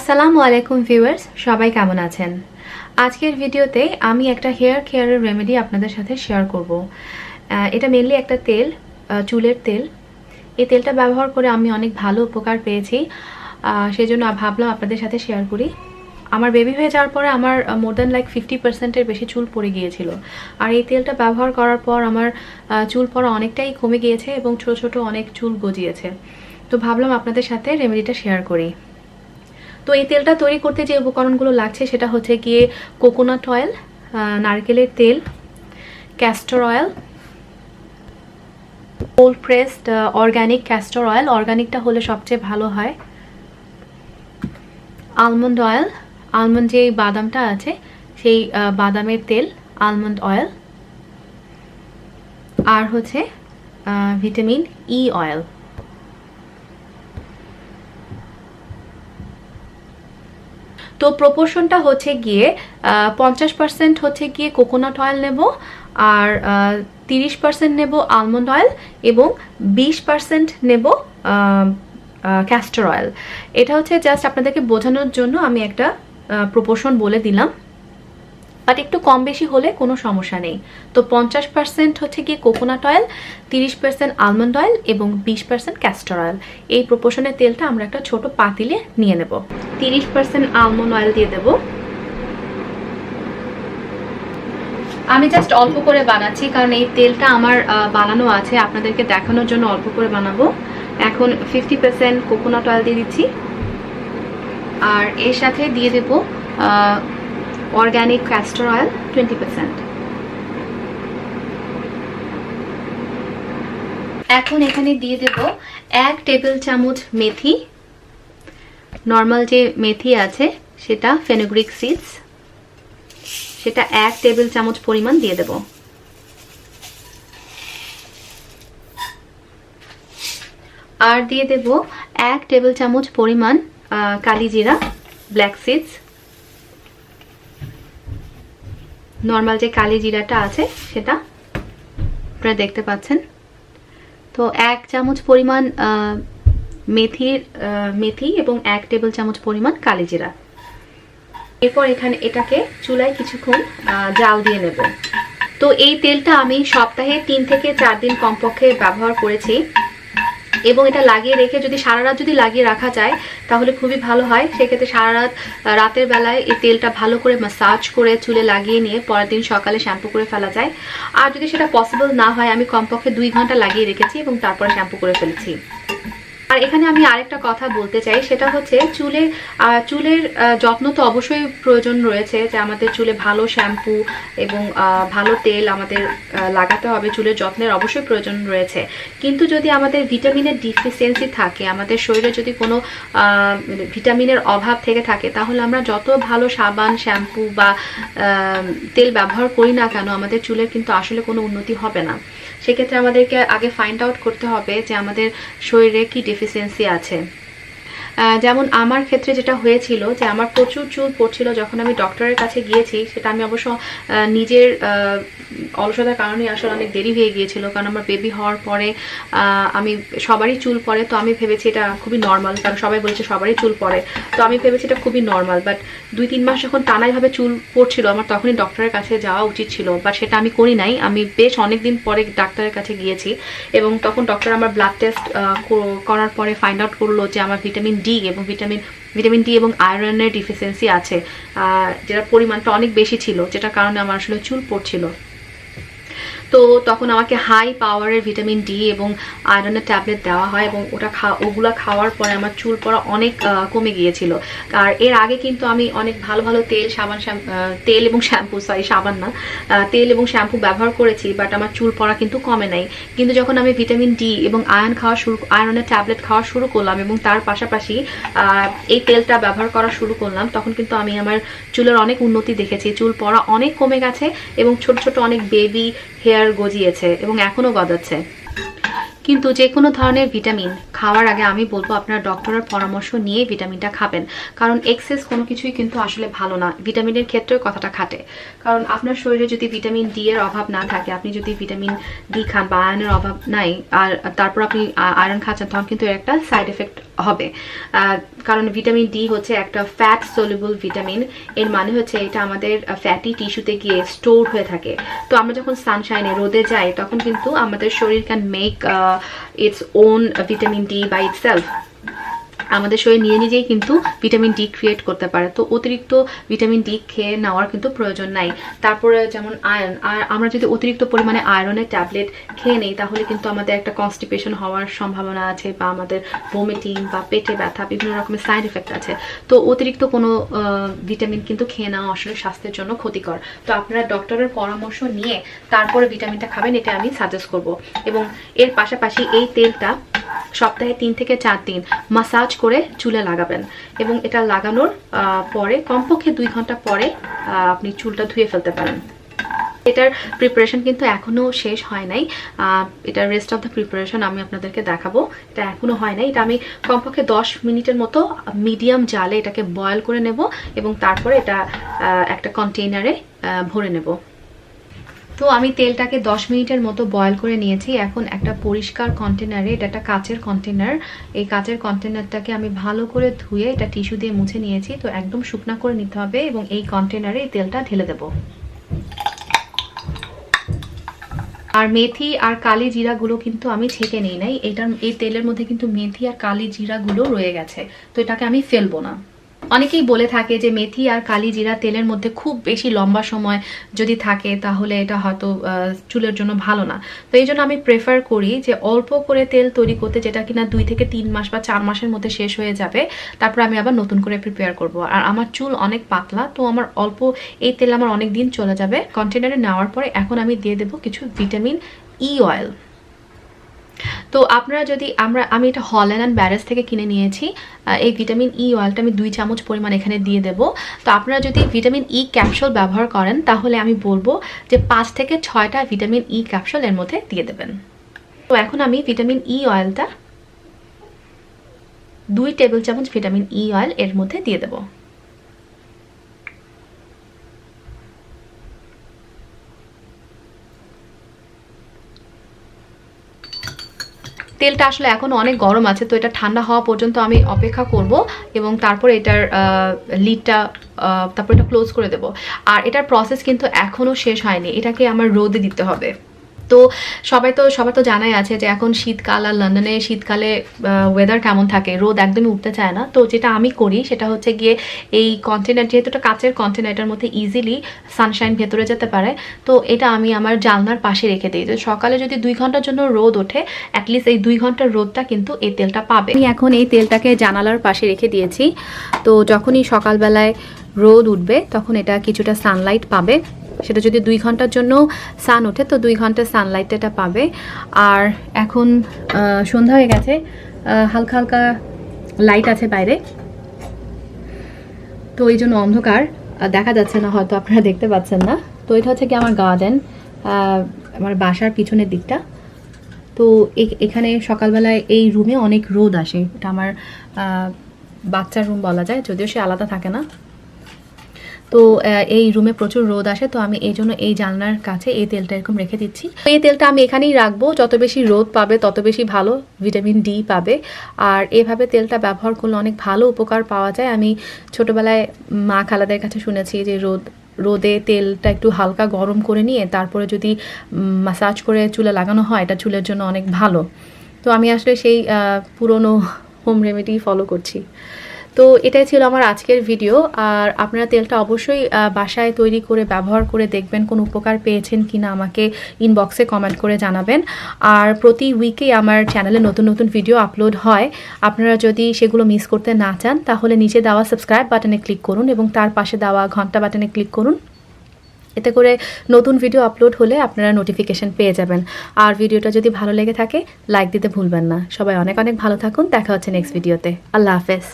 আসসালামু আলাইকুম ভিউয়ার্স, সবাই কেমন আছেন? আজকের ভিডিওতে আমি একটা হেয়ার কেয়ারের রেমেডি আপনাদের সাথে শেয়ার করব। এটা মেনলি একটা তেল চুলের তেল। এই তেলটা ব্যবহার করে আমি অনেক ভালো উপকার পেয়েছি। সেজন্য ভাবলাম আপনাদের সাথে শেয়ার করি। আমার বেবি হয়ে যাওয়ার পরে আমার মোর দ্যান লাইক ফিফটি পার্সেন্টের বেশি চুল পড়ে গিয়েছিল। আর এই তেলটা ব্যবহার করার পর আমার চুল পড়া অনেকটাই কমে গিয়েছে এবং ছোট ছোট অনেক চুল গজিয়েছে। তো ভাবলাম আপনাদের সাথে রেমেডিটা শেয়ার করি। তো এই তেলটা তৈরি করতে যে উপকরণগুলো লাগছে সেটা হচ্ছে গিয়ে কোকোনাট অয়েল নারকেলের তেল castor oil cold pressed organic castor oil অর্গানিকটা হলে সবচেয়ে ভালো হয়। আলমন্ড অয়েল আলমন্ড যে বাদামটা আছে সেই বাদামের তেল আলমন্ড অয়েল আর হচ্ছে ভিটামিন ই অয়েল তো প্রপোর্শনটা হচ্ছে গিয়ে পঞ্চাশ পার্সেন্ট হচ্ছে গিয়ে কোকোনাট অয়েল নেব, আর তিরিশ পার্সেন্ট নেব আলমন্ড অয়েল এবং বিশ পার্সেন্ট নেব ক্যাস্টার অয়েল এটা হচ্ছে জাস্ট আপনাদেরকে বোঝানোর জন্য আমি একটা প্রপোর্শন বলে দিলাম। বাট একটু কম বেশি হলে কোনো সমস্যা নেই। তো পঞ্চাশ পার্সেন্ট হচ্ছে গিয়ে কোকোনাট অয়েল তিরিশ পার্সেন্ট আলমন্ড অয়েল এবং বিশ পার্সেন্ট ক্যাস্টর অয়েল এই প্রপোর্শনের তেলটা আমরা একটা ছোট পাতিলে নিয়ে নেব। তিরিশ পার্সেন্ট আলমন্ড অয়েল দিয়ে দেব। আমি জাস্ট অল্প করে বানাচ্ছি কারণ এই তেলটা আমার বানানো আছে। আপনাদেরকে দেখানোর জন্য অল্প করে বানাবো। এখন ফিফটি পার্সেন্ট কোকোনাট অয়েল দিয়ে দিচ্ছি। আর এর সাথে দিয়ে দেবো organic castor oil twenty percent এখন এখানে দিয়ে দেব এক টেবিল চামচ মেথি। নর্মাল যে মেথি আছে, সেটা ফেনোগ্রিক সিডস সেটা এক টেবিল চামচ পরিমাণ দিয়ে দেব। আর দিয়ে দেব এক টেবিল চামচ পরিমাণ কালি জিরা ব্ল্যাক সিডস নর্মাল যে কালি জিরাটা আছে, সেটা আপনারা দেখতে পাচ্ছেন। তো এক চামচ পরিমাণ মেথির মেথি এবং এক টেবিল চামচ পরিমাণ কালি জিরা। এরপর এখানে এটাকে চুলায় কিছুক্ষণ জাল দিয়ে নেব। তো এই তেলটা আমি সপ্তাহে তিন থেকে চার দিন কমপক্ষে ব্যবহার করেছি। এবং এটা লাগিয়ে রেখে যদি সারা রাত যদি লাগিয়ে রাখা যায়, তাহলে খুবই ভালো হয়। সেক্ষেত্রে সারা রাত রাতের বেলায় এই তেলটা ভালো করে মাসাজ করে চুলে লাগিয়ে নিয়ে পরের দিন সকালে শ্যাম্পু করে ফেলা যায়। আর যদি সেটা পসিবল না হয়, আমি কমপক্ষে দুই ঘণ্টা লাগিয়ে রেখেছি এবং তারপরে শ্যাম্পু করে ফেলেছি। আর এখানে আমি আরেকটা কথা বলতে চাই সেটা হচ্ছে চুলে চুলের আহ, যত্ন তো অবশ্যই প্রয়োজন রয়েছে যে আমাদের চুলে ভালো শ্যাম্পু এবং ভালো তেল আমাদের লাগাতে হবে চুলের যত্নের অবশ্যই প্রয়োজন রয়েছে। কিন্তু যদি আমাদের ভিটামিনের ডিফিসিয়েন্সি থাকে আমাদের শরীরে যদি কোনো মানে ভিটামিনের অভাব থেকে থাকে তাহলে আমরা যত ভালো সাবান শ্যাম্পু বা তেল ব্যবহার করি না কেন আমাদের চুলের কিন্তু আসলে কোনো উন্নতি হবে না। সেক্ষেত্রে আমাদেরকে আগে ফাইন্ড আউট করতে হবে যে আমাদের শরীরে কি ডেফিসিয়েন্সি আছে। যেমন আমার ক্ষেত্রে যেটা হয়েছিল যে আমার প্রচুর চুল পড়ছিল যখন আমি ডক্টরের কাছে গিয়েছি, সেটা আমি অবশ্য নিজের অলসতার কারণে আসলে অনেক দেরি হয়ে গিয়েছিল, কারণ আমার বেবি হওয়ার পরে আমি সবারই চুল পড়ে, তো আমি ভেবেছি এটা খুবই নর্মাল কারণ সবাই বলছে সবারই চুল পড়ে, তো আমি ভেবেছি এটা খুবই নর্মাল বাট দুই তিন মাস যখন টানাইভাবে চুল পড়ছিল, আমার তখনই ডক্টরের কাছে যাওয়া উচিত ছিল বাট সেটা আমি করি নাই, আমি বেশ অনেক দিন পরে ডাক্তারের কাছে গিয়েছি, এবং তখন ডক্টর আমার ব্লাড টেস্ট করার পরে ফাইন্ড আউট করল যে আমার ভিটামিন ডি এবং ভিটামিন ভিটামিন ডি এবং আয়রনের ডিফিসিয়েন্সি আছে। যেটার পরিমাণটা অনেক বেশি ছিল, যেটার কারণে আমার আসলে চুল পড়ছিল। তো তখন আমাকে হাই পাওয়ারের ভিটামিন ডি এবং আয়রনের ট্যাবলেট দেওয়া হয় এবং ওটা খা, ওগুলা খাওয়ার পরে আমার চুল পড়া অনেক কমে গিয়েছিল। আর এর আগে কিন্তু আমি অনেক ভালো ভালো তেল, সাবান তেল এবং শ্যাম্পু সরি সাবান না তেল এবং শ্যাম্পু ব্যবহার করেছি বাট আমার চুল পড়া কিন্তু কমে নাই। কিন্তু যখন আমি ভিটামিন ডি এবং আয়রন খাওয়া শুরু আয়রনের ট্যাবলেট খাওয়া শুরু করলাম এবং তার পাশাপাশি এই তেলটা ব্যবহার করা শুরু করলাম, তখন কিন্তু আমি আমার চুলের অনেক উন্নতি দেখেছি। চুল পড়া অনেক কমে গেছে এবং ছোট ছোট অনেক বেবি হেয়ার গজিয়েছে এবং এখনও গজাচ্ছে। কিন্তু যে কোনো ধরনের ভিটামিন খাওয়ার আগে আমি বলব আপনার ডক্টরের পরামর্শ নিয়ে ভিটামিনটা খাবেন। কারণ এক্সেস কোনো কিছুই কিন্তু আসলে ভালো না। ভিটামিনের ক্ষেত্রে কথাটা খাটে। কারণ আপনার শরীরে যদি ভিটামিন ডি এর অভাব না থাকে, আপনি যদি ভিটামিন ডি খান বা আয়রনের অভাব নাই, আর তারপর আপনি আয়রন খাচ্ছেন, তখন কিন্তু এর একটা সাইড এফেক্ট হবে। কারণ ভিটামিন ডি হচ্ছে একটা ফ্যাট সলিবল ভিটামিন এর মানে হচ্ছে এটা আমাদের ফ্যাটি টিস্যুতে গিয়ে স্টোর হয়ে থাকে। তো আমরা যখন সানশাইনে রোদে যাই, তখন কিন্তু আমাদের শরীর can make its own vitamin D by itself আমাদের শরীর নিয়ে নিজেই কিন্তু ভিটামিন ডি ক্রিয়েট করতে পারে। তো অতিরিক্ত ভিটামিন ডি খেয়ে নেওয়ার কিন্তু প্রয়োজন নাই। তারপরে যেমন আয়রন আর আমরা যদি অতিরিক্ত পরিমাণে আয়রনের ট্যাবলেট খেয়ে নেই, তাহলে কিন্তু আমাদের একটা কনস্টিপেশন হওয়ার সম্ভাবনা আছে বা আমাদের ভমিটিং বা পেটে ব্যথা, বিভিন্ন রকমের সাইড এফেক্ট আছে। তো অতিরিক্ত কোনো ভিটামিন কিন্তু খেয়ে নেওয়া আসলে স্বাস্থ্যের জন্য ক্ষতিকর। তো আপনারা ডক্টরের পরামর্শ নিয়ে তারপরে ভিটামিনটা খাবেন, এটা আমি সাজেস্ট করব। এবং এর পাশাপাশি এই তেলটা সপ্তাহে তিন থেকে চার দিন মাসাজ করে চুলে লাগাবেন। এবং এটা লাগানোর পরে কমপক্ষে দুই ঘণ্টা পরে আপনি চুলটা ধুয়ে ফেলতে পারেন। এটার প্রিপারেশন কিন্তু এখনও শেষ হয় নাই। এটার রেস্ট অফ দ্য প্রিপারেশন আমি আপনাদেরকে দেখাবো। এটা এখনও হয় নাই। এটা আমি কমপক্ষে দশ মিনিটের মতো মিডিয়াম জালে এটাকে বয়েল করে নেব এবং তারপরে এটা একটা কন্টেইনারে ভরে নেব। তো আমি তেলটাকে 10 মিনিটের মতো বয়েল করে নিয়েছি। এখন একটা পরিষ্কার কন্টেনারে এটা একটা কাচের কন্টেনার এই কাচের কন্টেনারটাকে আমি ভালো করে ধুয়ে এটা টিস্যু দিয়ে মুছে নিয়েছি। তো একদম শুকনা করে নিতে হবে এবং এই কন্টেনারে এই তেলটা ঢেলে দেবো। আর মেথি আর কালি জিরাগুলো কিন্তু আমি ছেঁকে নিই নাই। এটার, এই তেলের মধ্যে কিন্তু মেথি আর কালি জিরাগুলো রয়ে গেছে। তো এটাকে আমি ফেলব না। অনেকেই বলে থাকে যে মেথি আর কালি জিরা তেলের মধ্যে খুব বেশি লম্বা সময় যদি থাকে, তাহলে এটা হয়তো চুলের জন্য ভালো না। তো এই জন্য আমি প্রেফার করি যে অল্প করে তেল তৈরি করতে, যেটা কিনা দুই থেকে তিন মাস বা চার মাসের মধ্যে শেষ হয়ে যাবে, তারপর আমি আবার নতুন করে প্রিপেয়ার করব। আর আমার চুল অনেক পাতলা, তো আমার অল্প এই তেল আমার অনেক দিন চলে যাবে। কন্টেনারে নেওয়ার পরে এখন আমি দিয়ে দেবো কিছু ভিটামিন ই অয়েল তো আপনারা যদি আমরা, আমি এটা হল্যান্ড অ্যান্ড ব্যারেস থেকে কিনে নিয়েছি। এই ভিটামিন ই অয়েলটা আমি দুই চামচ পরিমাণ এখানে দিয়ে দেব। তো আপনারা যদি ভিটামিন ই ক্যাপসুল ব্যবহার করেন, তাহলে আমি বলব যে পাঁচ থেকে ছয়টা ভিটামিন ই ক্যাপসুল এর মধ্যে দিয়ে দেবেন। তো এখন আমি ভিটামিন ই অয়েলটা দুই টেবিল চামচ ভিটামিন ই অয়েল এর মধ্যে দিয়ে দেবো। তেলটা আসলে এখন অনেক গরম আছে, তো এটা ঠান্ডা হওয়া পর্যন্ত আমি অপেক্ষা করব এবং তারপরে এটার লিডটা তারপর এটা ক্লোজ করে দেব। আর এটার প্রসেস কিন্তু এখনও শেষ হয়নি, এটাকে আমার রোদে দিতে হবে। তো সবাই তো, সবার তো জানাই আছে যে এখন শীতকাল আর লন্ডনে শীতকালে ওয়েদার কেমন থাকে? রোদ একদমই উঠতে চায় না। তো যেটা আমি করি সেটা হচ্ছে গিয়ে এই কন্টেনার যেহেতু এটা কাচের কন্টেনারটার মধ্যে ইজিলি সানশাইন ভেতরে যেতে পারে। তো এটা আমি আমার জানলার পাশে রেখে দিই তো সকালে যদি দুই ঘণ্টার জন্য রোদ ওঠে অ্যাটলিস্ট এই দুই ঘণ্টার রোদটা কিন্তু এই তেলটা পাবে। আমি এখন এই তেলটাকে জানালার পাশে রেখে দিয়েছি। তো যখনই সকালবেলায় রোদ উঠবে, তখন এটা কিছুটা সানলাইট পাবে। সেটা যদি দুই ঘণ্টার জন্য সান ওঠে, তো দুই ঘণ্টার সানলাইট এটা পাবে। আর এখন সন্ধ্যা হয়ে গেছে হালকা হালকা লাইট আছে বাইরে। তো এই জন্য অন্ধকার। দেখা যাচ্ছে না, হয়তো আপনারা দেখতে পাচ্ছেন না। তো এটা হচ্ছে কি আমার গার্ডেন আমার বাসার পিছনের দিকটা। তো এখানে সকালবেলায় এই রুমে অনেক রোদ আসে। এটা আমার বাচ্চার রুম বলা যায়, যদিও সে আলাদা থাকে না। তো এই রুমে প্রচুর রোদ আসে, তো আমি এই জন্য এই জানলার কাছে এই তেলটা এরকম রেখে দিচ্ছি। এই তেলটা আমি এখানেই রাখব, যত বেশি রোদ পাবে, তত বেশি ভালো ভিটামিন ডি পাবে। আর এভাবে তেলটা ব্যবহার করলে অনেক ভালো উপকার পাওয়া যায়। আমি ছোটোবেলায় মা খালাদের কাছে শুনেছি যে, রোদ, রোদে তেলটা একটু হালকা গরম করে নিয়ে, তারপরে যদি মাসাজ করে চুলে লাগানো হয়, এটা চুলের জন্য অনেক ভালো। তো আমি আসলে সেই পুরনো হোম রেমেডি ফলো করছি। তো এটাই ছিল আমার আজকের ভিডিও আর আপনারা তেলটা অবশ্যই বাসায় তৈরি করে, ব্যবহার করে দেখবেন কোন উপকার পেয়েছেন কিনা আমাকে ইনবক্সে কমেন্ট করে জানাবেন। আর প্রতি উইকে আমার চ্যানেলে নতুন নতুন ভিডিও আপলোড হয়। আপনারা যদি সেগুলো মিস করতে না চান, তাহলে নিচে দেওয়া সাবস্ক্রাইব বাটনে ক্লিক করুন এবং তার পাশে দেওয়া ঘণ্টা বাটনে ক্লিক করুন। এতে করে নতুন ভিডিও আপলোড হলে আপনারা নোটিফিকেশন পেয়ে যাবেন। আর ভিডিওটা যদি ভালো লেগে থাকে লাইক দিতে ভুলবেন না। সবাই অনেক অনেক ভালো থাকুন। দেখা হচ্ছে নেক্সট ভিডিওতে আল্লাহ হাফেজ।